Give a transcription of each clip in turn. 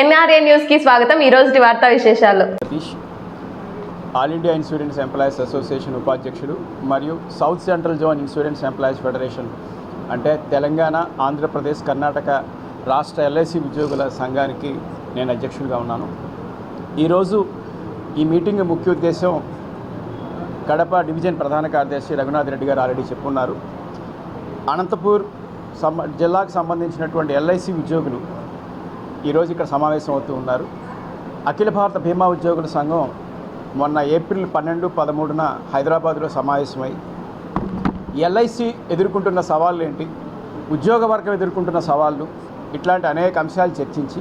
NRA న్యూస్కి స్వాగతం. ఈ రోజు వార్తా విశేషాలు. All India insurance employees association ఉపాధ్యక్షుడు మరియు south central zone insurance employees federation అంటే తెలంగాణ ఆంధ్రప్రదేశ్ కర్ణాటక రాష్ట్ర ఎల్ఐసి ఉద్యోగుల సంఘానికి నేను అధ్యక్షుడిగా ఉన్నాను. ఈరోజు ఈ మీటింగ్ ముఖ్య ఉద్దేశం కడప డివిజన్ ప్రధాన కార్యదర్శి రఘునాథ్ రెడ్డి గారు ఆల్రెడీ చెప్పున్నారు. అనంతపూర్ సంబ జిల్లాకు సంబంధించినటువంటి ఎల్ఐసి ఉద్యోగులు ఈరోజు ఇక్కడ సమావేశం అవుతూ ఉన్నారు. అఖిల భారత బీమా ఉద్యోగుల సంఘం మొన్న ఏప్రిల్ పన్నెండు పదమూడున హైదరాబాద్లో సమావేశమై ఎల్ఐసి ఎదుర్కొంటున్న సవాళ్ళు ఏంటి ఉద్యోగ వర్గం ఎదుర్కొంటున్న సవాళ్ళు? ఇట్లాంటి అనేక అంశాలు చర్చించి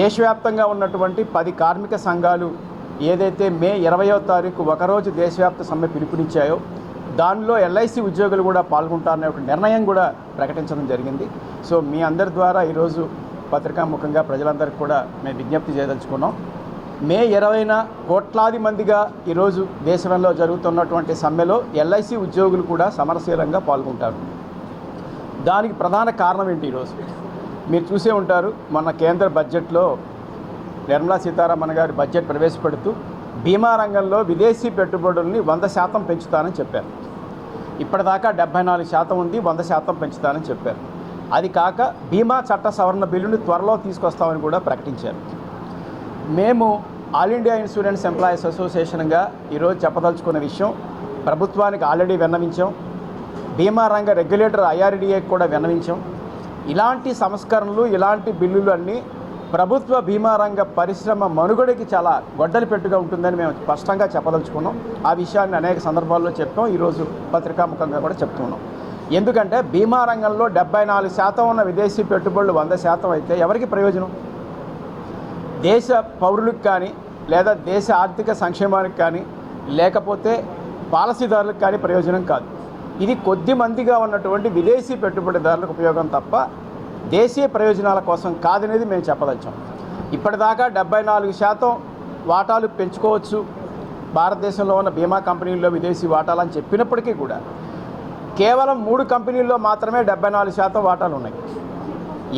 దేశవ్యాప్తంగా ఉన్నటువంటి పది కార్మిక సంఘాలు ఏదైతే మే ఇరవయో తారీఖు ఒకరోజు దేశవ్యాప్త సమ్మె పిలుపునిచ్చాయో దానిలో ఎల్ఐసి ఉద్యోగులు కూడా పాల్గొంటారనే ఒక నిర్ణయం కూడా ప్రకటించడం జరిగింది. సో మీ అందరి ద్వారా ఈరోజు పత్రికాముఖంగా ప్రజలందరికీ కూడా మేము విజ్ఞప్తి చేయదలుచుకున్నాం. మే ఇరవైన కోట్లాది మందిగా ఈరోజు దేశంలో జరుగుతున్నటువంటి సమ్మెలో ఎల్ఐసి ఉద్యోగులు కూడా సమరశీలంగా పాల్గొంటారు. దానికి ప్రధాన కారణం ఏంటి ఈరోజు? మీరు చూసే ఉంటారు మన కేంద్ర బడ్జెట్లో నిర్మలా సీతారామన్ గారి బడ్జెట్ ప్రవేశపెడుతూ బీమా రంగంలో విదేశీ పెట్టుబడుల్ని వంద శాతం పెంచుతానని చెప్పారు. ఇప్పటిదాకా డెబ్బై నాలుగు శాతం ఉంది వంద శాతం పెంచుతానని చెప్పారు. అది కాక బీమా చట్ట సవరణ బిల్లుని త్వరలో తీసుకొస్తామని కూడా ప్రకటించారు. మేము ఆల్ ఇండియా ఇన్సూరెన్స్ ఎంప్లాయీస్ అసోసియేషన్గా ఈరోజు చెప్పదలుచుకున్న విషయం ప్రభుత్వానికి ఆల్రెడీ విన్నవించాం బీమా రంగ రెగ్యులేటర్ ఐఆర్డీఏకి కూడా విన్నవించాం. ఇలాంటి సంస్కరణలు ఇలాంటి బిల్లులు అన్నీ ప్రభుత్వ బీమా రంగ పరిశ్రమ మనుగడకి చాలా గొడ్డలి పెట్టుగా ఉంటుందని మేము స్పష్టంగా చెప్పదలుచుకున్నాం. ఆ విషయాన్ని అనేక సందర్భాల్లో చెప్పాం. ఈరోజు పత్రికాముఖంగా కూడా చెప్తున్నాం. ఎందుకంటే బీమా రంగంలో డెబ్బై నాలుగు శాతం ఉన్న విదేశీ పెట్టుబడులు వంద శాతం అయితే ఎవరికి ప్రయోజనం? దేశ పౌరులకు కానీ లేదా దేశ ఆర్థిక సంక్షేమానికి కానీ లేకపోతే పాలసీదారులకు కానీ ప్రయోజనం కాదు. ఇది కొద్ది మందిగా ఉన్నటువంటి విదేశీ పెట్టుబడిదారులకు ఉపయోగం తప్ప దేశీయ ప్రయోజనాల కోసం కాదనేది మేము చెప్పదలిచాం. ఇప్పటిదాకా డెబ్బై నాలుగు శాతం వాటాలు పెంచుకోవచ్చు. భారతదేశంలో ఉన్న బీమా కంపెనీల్లో విదేశీ వాటాలని చెప్పినప్పటికీ కూడా కేవలం మూడు కంపెనీల్లో మాత్రమే డెబ్బై నాలుగు శాతం వాటాలు ఉన్నాయి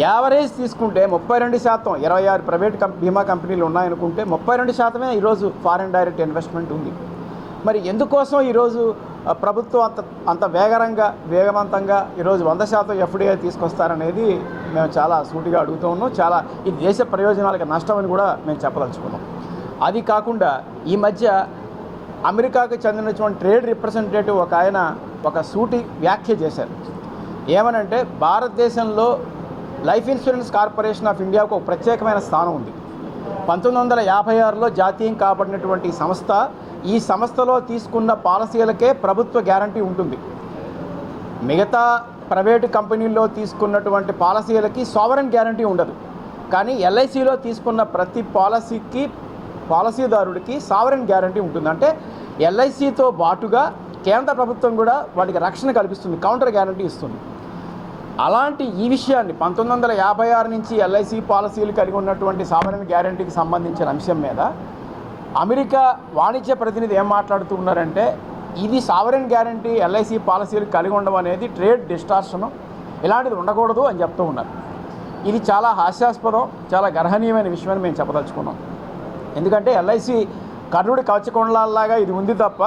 యావరేజ్ తీసుకుంటే ముప్పై రెండు శాతం ఇరవై ఆరు ప్రైవేట్ కం బీమా కంపెనీలు ఉన్నాయనుకుంటే ముప్పై రెండు శాతమే ఈరోజు ఫారిన్ డైరెక్ట్ ఇన్వెస్ట్మెంట్ ఉంది. మరి ఎందుకోసం ఈరోజు ప్రభుత్వం అంత అంత వేగరంగా వేగవంతంగా ఈరోజు వంద శాతం ఎఫ్డీఐ తీసుకొస్తారనేది మేము చాలా సూటిగా అడుగుతూ ఉన్నాం. చాలా ఈ దేశ ప్రయోజనాలకు నష్టం అని కూడా మేము చెప్పదలుచుకున్నాం. అది కాకుండా ఈ మధ్య అమెరికాకు చెందినటువంటి ట్రేడ్ రిప్రజెంటేటివ్ ఒక ఆయన ఒక సూటి వ్యాఖ్య చేశారు. ఏమనంటే భారతదేశంలో లైఫ్ ఇన్సూరెన్స్ కార్పొరేషన్ ఆఫ్ ఇండియాకు ఒక ప్రత్యేకమైన స్థానం ఉంది. పంతొమ్మిది వందల యాభై ఆరులో జాతీయం కాబడినటువంటి సంస్థ ఈ సంస్థలో తీసుకున్న పాలసీలకే ప్రభుత్వ గ్యారంటీ ఉంటుంది. మిగతా ప్రైవేటు కంపెనీల్లో తీసుకున్నటువంటి పాలసీలకి సావరన్ గ్యారంటీ ఉండదు. కానీ ఎల్ఐసిలో తీసుకున్న ప్రతి పాలసీకి పాలసీదారుడికి సావరన్ గ్యారంటీ ఉంటుంది. అంటే ఎల్ఐసితో బాటుగా కేంద్ర ప్రభుత్వం కూడా వాటికి రక్షణ కల్పిస్తుంది కౌంటర్ గ్యారంటీ ఇస్తుంది. అలాంటి ఈ విషయాన్ని పంతొమ్మిది వందల యాభై ఆరు నుంచి ఎల్ఐసి పాలసీలు కలిగి ఉన్నటువంటి సావరన్ గ్యారంటీకి సంబంధించిన అంశం మీద అమెరికా వాణిజ్య ప్రతినిధి ఏం మాట్లాడుతూ ఉన్నారంటే ఇది సావరెన్ గ్యారంటీ ఎల్ఐసి పాలసీలు కలిగి ఉండడం అనేది ట్రేడ్ డిస్టార్షన్ ఇలాంటిది ఉండకూడదు అని చెప్తూ ఉన్నారు. ఇది చాలా హాస్యాస్పదం చాలా గర్హనీయమైన విషయం అని మేము చెప్పదలుచుకున్నాం. ఎందుకంటే ఎల్ఐసి కర్ణుడి కవచకొండలాగా ఇది ఉంది తప్ప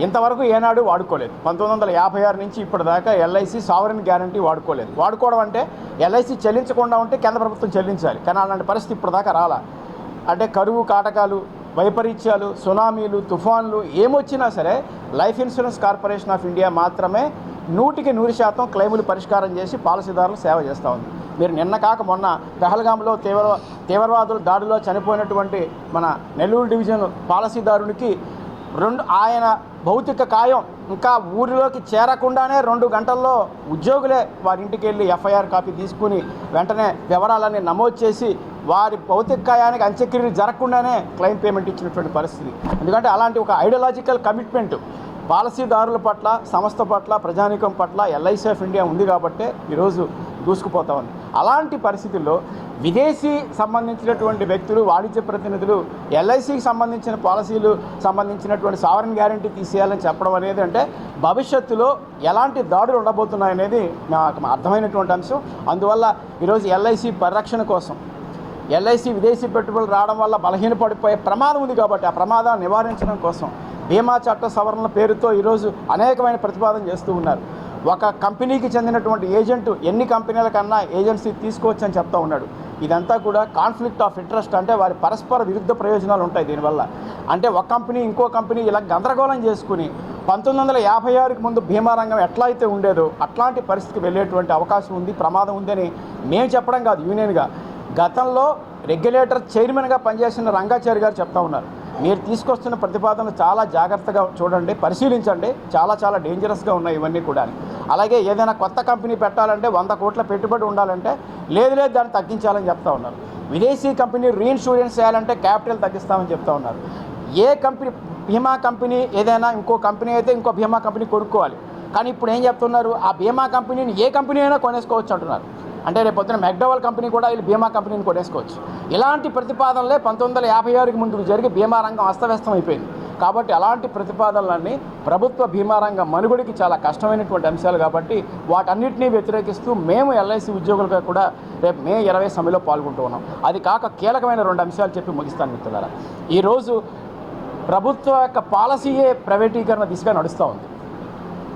ఇంతవరకు ఏనాడు వాడుకోలేదు. పంతొమ్మిది వందల యాభై ఆరు నుంచి ఇప్పటిదాకా ఎల్ఐసి సావరన్ గ్యారంటీ వాడుకోలేదు. వాడుకోవడం అంటే ఎల్ఐసి చెల్లించకుండా ఉంటే కేంద్ర ప్రభుత్వం చెల్లించాలి. కానీ అలాంటి పరిస్థితి ఇప్పటిదాకా రాలా. అంటే కరువు కాటకాలు వైపరీత్యాలు సునామీలు తుఫాన్లు ఏమొచ్చినా సరే life insurance corporation of India మాత్రమే నూటికి నూరు శాతం క్లెయిములు పరిష్కారం చేసి పాలసీదారులు సేవ చేస్తూ ఉంది. మీరు నిన్న కాక మొన్న పెహల్గాంలో తీవ్ర తీవ్రవాదుల దాడిలో చనిపోయినటువంటి మన నెల్లూరు డివిజన్ పాలసీదారునికి రెండు ఆయన భౌతిక కాయం ఇంకా ఊరిలోకి చేరకుండానే రెండు గంటల్లో ఉద్యోగులే వారింటికి వెళ్ళి ఎఫ్ఐఆర్ కాపీ తీసుకుని వెంటనే వివరాలన్నీ నమోదు చేసి వారి భౌతిక కాయానికి అంత్యక్రియలు జరగకుండానే క్లెయిమ్ పేమెంట్ ఇచ్చినటువంటి పరిస్థితి. ఎందుకంటే అలాంటి ఒక ఐడియలాజికల్ కమిట్మెంట్ పాలసీదారుల పట్ల సంస్థ పట్ల ప్రజానీకం పట్ల ఎల్ఐసి ఆఫ్ ఇండియా ఉంది కాబట్టే ఈరోజు దూసుకుపోతా ఉంది. అలాంటి పరిస్థితుల్లో విదేశీ సంబంధించినటువంటి వ్యక్తులు వాణిజ్య ప్రతినిధులు ఎల్ఐసికి సంబంధించిన పాలసీలు సంబంధించినటువంటి సావరణ గ్యారంటీ తీసేయాలని చెప్పడం అనేది అంటే భవిష్యత్తులో ఎలాంటి దాడులు ఉండబోతున్నాయనేది నాకు అర్థమైనటువంటి అంశం. అందువల్ల ఈరోజు ఎల్ఐసి పరిరక్షణ కోసం ఎల్ఐసి విదేశీ పెట్టుబడులు రావడం వల్ల బలహీనపడిపోయే ప్రమాదం ఉంది కాబట్టి ఆ ప్రమాదాన్ని నివారించడం కోసం బీమా చట్ట సవరణల పేరుతో ఈరోజు అనేకమైన ప్రతిపాదన చేస్తూ ఉన్నారు. ఒక కంపెనీకి చెందినటువంటి ఏజెంట్ ఎన్ని కంపెనీల కన్నా ఏజెన్సీ తీసుకోవచ్చు అని చెప్తా ఉన్నాడు. ఇదంతా కూడా కాన్ఫ్లిక్ట్ ఆఫ్ ఇంట్రెస్ట్ అంటే వారి పరస్పర విరుద్ధ ప్రయోజనాలు ఉంటాయి దీనివల్ల. అంటే ఒక కంపెనీ ఇంకో కంపెనీ ఇలా గందరగోళం చేసుకుని పంతొమ్మిది వందల యాభై ఆరుకి ముందు భీమా రంగం ఎట్లా అయితే ఉండేదో అట్లాంటి పరిస్థితికి వెళ్ళేటువంటి అవకాశం ఉంది ప్రమాదం ఉందని మేము చెప్పడం కాదు యూనియన్గా గతంలో రెగ్యులేటర్ చైర్మన్గా పనిచేసిన రంగాచారి గారు చెప్తా ఉన్నారు. మీరు తీసుకొస్తున్న ప్రతిపాదనలు చాలా జాగ్రత్తగా చూడండి పరిశీలించండి చాలా చాలా డేంజరస్గా ఉన్నాయి ఇవన్నీ కూడా అలాగే ఏదైనా కొత్త కంపెనీ పెట్టాలంటే వంద కోట్ల పెట్టుబడి ఉండాలంటే లేదు లేదు దాన్ని తగ్గించాలని చెప్తా ఉన్నారు. విదేశీ కంపెనీ రీఇన్సూరెన్స్ చేయాలంటే క్యాపిటల్ తగ్గిస్తామని చెప్తా ఉన్నారు. ఏ కంపెనీ బీమా కంపెనీ ఏదైనా ఇంకో కంపెనీ అయితే ఇంకో బీమా కంపెనీ కొనుక్కోవాలి. కానీ ఇప్పుడు ఏం చెప్తున్నారు? ఆ బీమా కంపెనీని ఏ కంపెనీ అయినా కొనేసుకోవచ్చు అంటున్నారు. అంటే రేపు పొద్దున మెక్డోవల్ కంపెనీ కూడా వీళ్ళు బీమా కంపెనీని కొనేసుకోవచ్చు. ఇలాంటి ప్రతిపాదనలే పంతొమ్మిది వందల యాభై ఆరుకి ముందు జరిగి బీమా రంగం అస్తవ్యస్తం అయిపోయింది. కాబట్టి అలాంటి ప్రతిపాదనలన్నీ ప్రభుత్వ బీమా రంగం మనుగడికి చాలా కష్టమైనటువంటి అంశాలు కాబట్టి వాటన్నిటినీ వ్యతిరేకిస్తూ మేము ఎల్ఐసి ఉద్యోగులుగా కూడా రేపు మే ఇరవై సమ్మెలో పాల్గొంటూ ఉన్నాం. అది కాక కీలకమైన రెండు అంశాలు చెప్పి ముగిస్తాను మిత్రులారా. ఈరోజు ప్రభుత్వ యొక్క పాలసీయే ప్రైవేటీకరణ దిశగా నడుస్తూ ఉంది.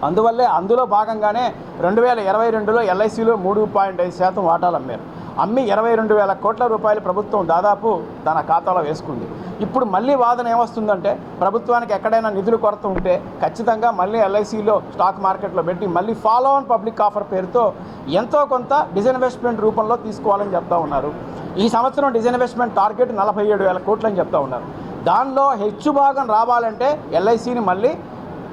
అందువల్లే అందులో భాగంగానే రెండు వేల ఇరవై రెండులో ఎల్ఐసిలో మూడు పాయింట్ ఐదు శాతం వాటాలు అమ్మారు. అమ్మి ఇరవై రెండు వేల కోట్ల రూపాయలు ప్రభుత్వం దాదాపు తన ఖాతాలో వేసుకుంది. ఇప్పుడు మళ్ళీ వాదన ఏమొస్తుందంటే ప్రభుత్వానికి ఎక్కడైనా నిధులు కొరత ఉంటే ఖచ్చితంగా మళ్ళీ ఎల్ఐసిలో స్టాక్ మార్కెట్లో పెట్టి మళ్ళీ ఫాలో ఆన్ పబ్లిక్ ఆఫర్ పేరుతో ఎంతో కొంత డిజిన్వెస్ట్మెంట్ రూపంలో తీసుకోవాలని చెప్తా ఉన్నారు. ఈ సంవత్సరం డిజిన్వెస్ట్మెంట్ టార్గెట్ నలభై ఏడు వేల కోట్లు అని చెప్తా ఉన్నారు. దానిలో హెచ్చు భాగం రావాలంటే ఎల్ఐసిని మళ్ళీ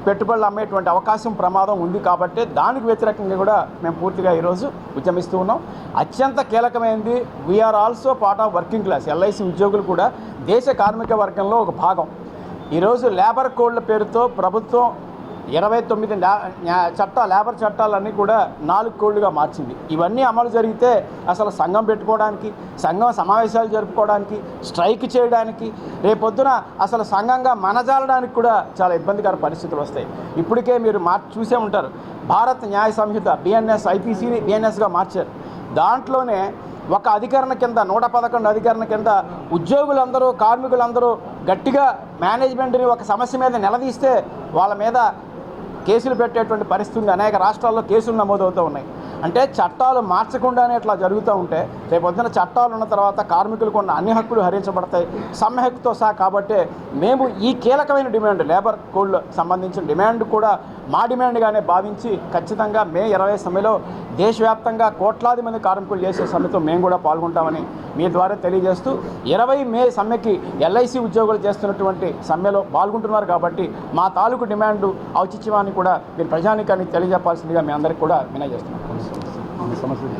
పెట్టుబడులు అమ్మేటువంటి అవకాశం ప్రమాదం ఉంది కాబట్టి దానికి వ్యతిరేకంగా కూడా మేము పూర్తిగా ఈరోజు ఉద్యమిస్తూ ఉన్నాం. అత్యంత కీలకమైనది we're also part of working class LIC ఉద్యోగులు కూడా దేశ కార్మిక వర్గంలో ఒక భాగం. ఈరోజు లేబర్ కోడ్ల పేరుతో ప్రభుత్వం ఇరవై తొమ్మిది చట్టాలు చట్ట లేబర్ చట్టాలన్నీ కూడా నాలుగు కోళ్ళుగా మార్చింది. ఇవన్నీ అమలు జరిగితే అసలు సంఘం పెట్టుకోవడానికి సంఘం సమావేశాలు జరుపుకోవడానికి స్ట్రైక్ చేయడానికి రేపొద్దున అసలు సంఘంగా మనజాలడానికి కూడా చాలా ఇబ్బందికర పరిస్థితులు వస్తాయి. ఇప్పటికే మీరు మార్ చూసే ఉంటారు. భారత్ న్యాయ సంహిత బిఎన్ఎస్ ఐపీసీని బిఎన్ఎస్గా మార్చారు. దాంట్లోనే ఒక అధికరణ కింద నూట పదకొండు అధికరణ కింద ఉద్యోగులందరూ కార్మికులందరూ గట్టిగా మేనేజ్మెంట్ని ఒక సమస్య మీద నిలదీస్తే వాళ్ళ మీద కేసులు పెట్టేటువంటి పరిస్థితి అనేక రాష్ట్రాల్లో కేసులు నమోదవుతూ ఉన్నాయి. అంటే చట్టాలు మార్చకుండానే ఇట్లా జరుగుతూ ఉంటే రేపు పొద్దున చట్టాలు ఉన్న తర్వాత కార్మికులకు ఉన్న అన్ని హక్కులు హరించబడతాయి. సమ్మె హక్కుతో సహా కాబట్టి మేము ఈ కీలకమైన డిమాండ్ లేబర్ కోడ్లో సంబంధించిన డిమాండ్ కూడా మా డిమాండ్గానే భావించి ఖచ్చితంగా మే ఇరవై సమయంలో దేశవ్యాప్తంగా కోట్లాది మంది కార్మికులు చేసే సమ్మెతో మేము కూడా పాల్గొంటామని మీ ద్వారా తెలియజేస్తూ ఇరవై మే సమ్మెకి ఎల్ఐసి ఉద్యోగులు చేస్తున్నటువంటి సమ్మెలో పాల్గొంటున్నారు కాబట్టి మా తాలూకు డిమాండ్ ఔచిత్యమాన్ని కూడా మీరు ప్రజానికాన్ని తెలియజెప్పాల్సిందిగా మీ అందరికీ కూడా వినయజేస్తున్నాం